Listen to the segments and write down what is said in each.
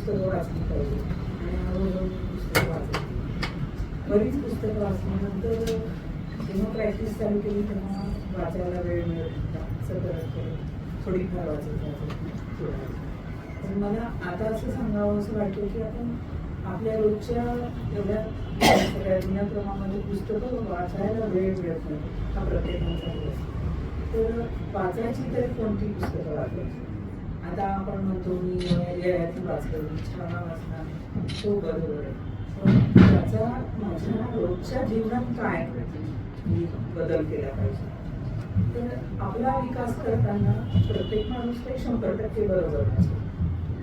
पुस्तकं वाचली पाहिजे. आणि हळूहळू पुस्तकं वाचली बरीच पुस्तकं वाचल्यानंतर जेव्हा प्रॅक्टिस चालू केली तेव्हा वाचायला वेळ मिळत होता सतत थोडीफार वाचत वाचत पण मला आता असं सांगावं असं वाटतं की आपण आपल्या रोजच्या एवढ्या सगळ्या पुस्तकं वाचायला वेळ मिळत नाही. हा प्रत्येकाचा तर वाचायची तरी कोणती पुस्तकं वाचायची? आता आपण म्हणतो मी येण्यातून वाचलं मी छान वाचला तो बरोबर आहे. पण त्याचा माझ्या रोजच्या जीवनात काय मी बदल केला पाहिजे. तर आपला विकास करताना प्रत्येक माणूस काही शंभर टक्के बरोबर नसतो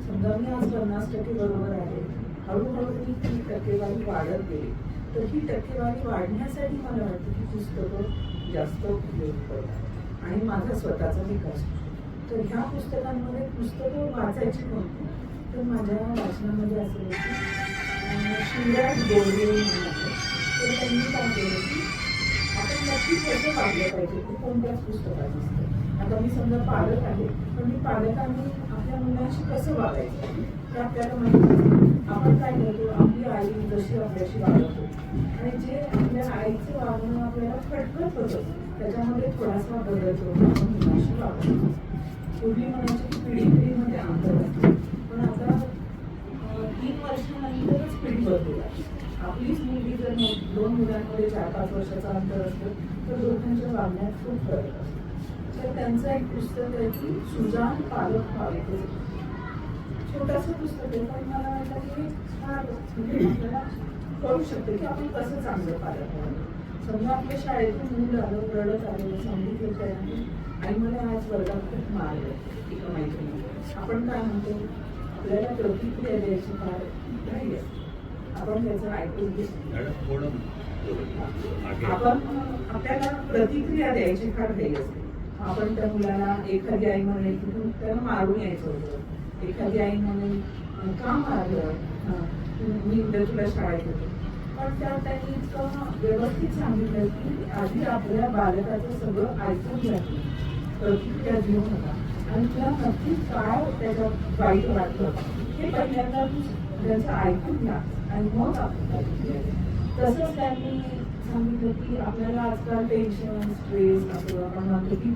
समजा मी आज पन्नास टक्के बरोबर आहे हळूहळू मी ती टक्केवारी वाढत गेली तर ही टक्केवारी वाढण्यासाठी मला वाटतं की पुस्तकं जास्त उपयोग करतात. आणि माझा स्वतःचा विकास. होतो. तर ह्या पुस्तकांमध्ये पुस्तकं वाचायची नव्हती. तर माझ्या वाचनामध्ये असं होतं की शिवराज गोडवे तर त्यांनी काय केलं की आपण नक्की कसं वागलं पाहिजे ते कोणत्याच पुस्तकात असतं आता मी समजा पालक आहे पण मी पालकांनी आपल्या मुलांशी कसं वागायचं? ते आपल्याला माहिती आपण काय करतो? आपली आई जशी आपल्याशी वागवतो आणि जे आपल्या आईचं वागणं आपल्याला खटकत होतं त्याच्यामध्ये थोडासा बदल होतो आपण मुलांशी वागतो. पूर्वी म्हणायची पिढी पिढीमध्ये अंतर असते. पण आता तीन वर्षानंतरच पिढी बदलू आपलीच मुलगी जर दोन मुलांमध्ये चार पाच वर्षाचं अंतर असतं तर दोघांच्या वागण्यात खूप फरक असतो. तर त्यांचं एक पुस्तक आहे की सुजान पालक पालक. छोटंसं पुस्तक आहे पण मला वाटतं की फार म्हणजे आपल्याला कळू शकते की आपण कसं चांगलं पालक व्हावं समजा आपल्या शाळेतून मूल आलं रडत आलं सांगितलं त्याने आणि मला आज वर्गात खूप मारलं एका मैत्रिणी आपण काय म्हणतो? आपल्याला प्रतिक्रिया द्यायची फार असते आपण त्याचं ऐकून. आपण आपल्याला प्रतिक्रिया द्यायची फार घाई असते. आपण त्या मुलाला एखादी आई म्हणेल की त्याला मारून यायचं होतं. एखादी आई म्हणेल "अं, का मारलं? मी तुला शाळेत होतो पण त्या त्यांनी इतकं व्यवस्थित सांगितलं की आधी आपल्या बालकाचं सगळं ऐकून घ्यायचं प्रतिक्रिया देऊ नका आणि तुला नक्की काय त्याच्यात वाईट वाटतं हे पहिल्यांदा तू त्यांचं ऐकून घ्या. आणि मग आपण प्रतिक्रिया तसंच त्यांनी सांगितलं की आपल्याला आजकाल टेन्शन स्ट्रेस असं आपण म्हणतो की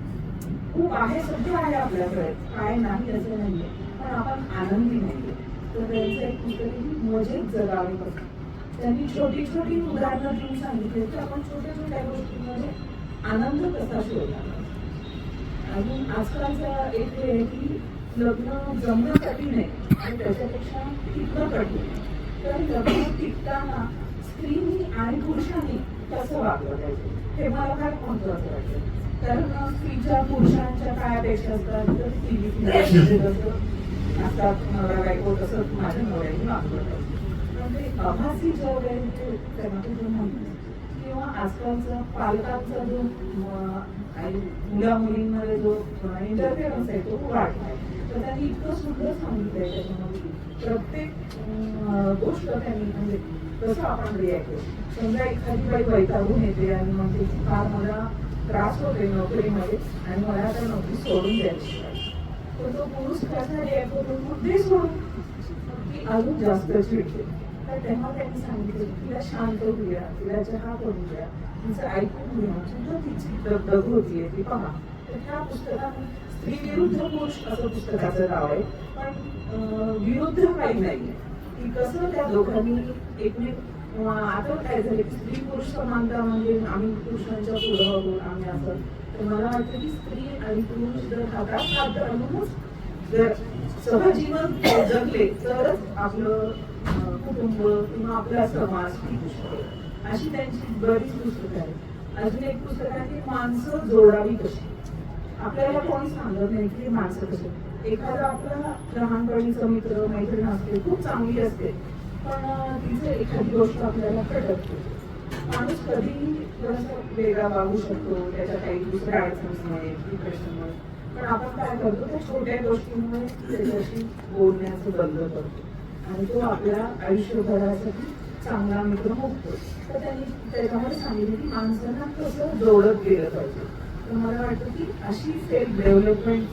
खूप आहे सध्या आहे आपल्याकडे. काय नाही असं नाहीये. पण आपण आनंदी नाही तर त्यांचं एक पुस्तक की मजेत जगावे कसं त्यांनी छोटी छोटी उदाहरणं देऊन सांगितले. की आपण छोट्या छोट्या गोष्टींमध्ये आनंद कसा शोधला अजून आजकालचा एक हे आहे की लग्न जमणं कठीण आहे आणि त्याच्यापेक्षा टिकणं कठीण आहे. तर लग्न टिकताना स्त्रीनी आणि पुरुषांनी कसं वागलं पाहिजे हे मला फार महत्वाचं वाटतं. कारण स्त्रीच्या पुरुषांच्या काय अपेक्षा असतात तर स्त्री असतात मला बायको तसं माझ्या नवऱ्याने वागलं पाहिजे पण आभासी जग आहे ते त्यांना कुठून म्हणतो किंवा आजकालचा पालकांचा जो म, मुला मुलींमध्ये जो इंटरफेरन्स आहे. तो वाढलाय तर त्यांनी इतकं सुंदर सांगितलंय त्याच्यामध्ये प्रत्येक गोष्ट त्यांनी म्हणजे कसं आपण रिॲक्ट करू समजा एखादी बाई वैतागून येते आणि म्हणते की फार मला त्रास होते नोकरीमध्ये आणि मला त्या नोकरी सोडून द्यायची. तर तो पुरुष कसा रिॲक्ट होतो मग ते सोडून ती अजून जास्त चिडते तर तेव्हा त्यांनी सांगितलं की तिला शांत होऊया तिला चहा करून द्या तिचं ऐकून घ्या तुझं तिची दगदग होतीये ती पहा. तर ह्या पुस्तकात स्त्री विरुद्ध पुरुष असं पुस्तकाचं नाव आहे पण विरुद्ध काही नाही की कसं त्या दोघांनी एकमेक आता काय झालं की स्त्री पुरुष समानता म्हणजे आम्ही पुरुषांच्या पुढं आम्ही असं. तर मला वाटतं की स्त्री आणि पुरुष जर हातात हात धरूनच जर सहजीवन जगले तरच आपलं कुटुंब किंवा आपला समाज. टिकू शकेल अशी त्यांची बरीच पुस्तकं आहेत. अजून एक पुस्तक आहे की माणसं जोडावी कशी? आपल्याला कोणी सांगत नाही की माणसं कशी? एखादा आपला लहानपणीचा मित्र मैत्रीण असते खूप चांगली असते पण अं, तिचं एखादी गोष्ट आपल्याला खटकते माणूस कधीही थोडासा वेगळा वागू शकतो त्याच्या काही दुसऱ्या अडचणीमुळे डिप्रेशनमुळे पण आपण काय करतो त्या छोट्या गोष्टींमुळे त्याच्याशी बोलण्याचं बंद करतो. आणि तो आपल्या आयुष्यभरासाठी चांगला मित्र होतो. तर त्यांनी त्याच्यामध्ये सांगितलं की माणसांना कसं जोडत गेलं पाहिजे. तर मला वाटतं की अशी सेल्फ डेव्हलपमेंट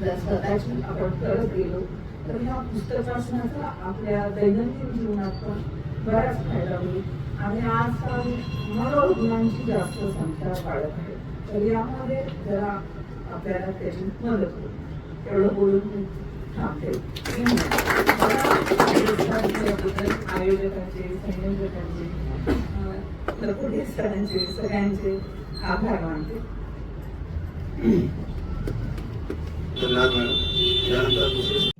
जर स्वतःची आपण करत गेलो तर ह्या पुस्तक वाचनाचा आपल्या दैनंदिन जीवनात पण बराच फायदा होईल. आणि आजकाल मनोरुग्णांची जास्त संख्या वाढत आहे. तर यामध्ये जरा आपल्याला त्याची मदत होईल. एवढं बोलून थांबते. आयोजकांचे संयोजकांचे अं, सरांचे सगळ्यांचे आभार मानते धन्यवाद मॅडम त्यानंतर दुसरे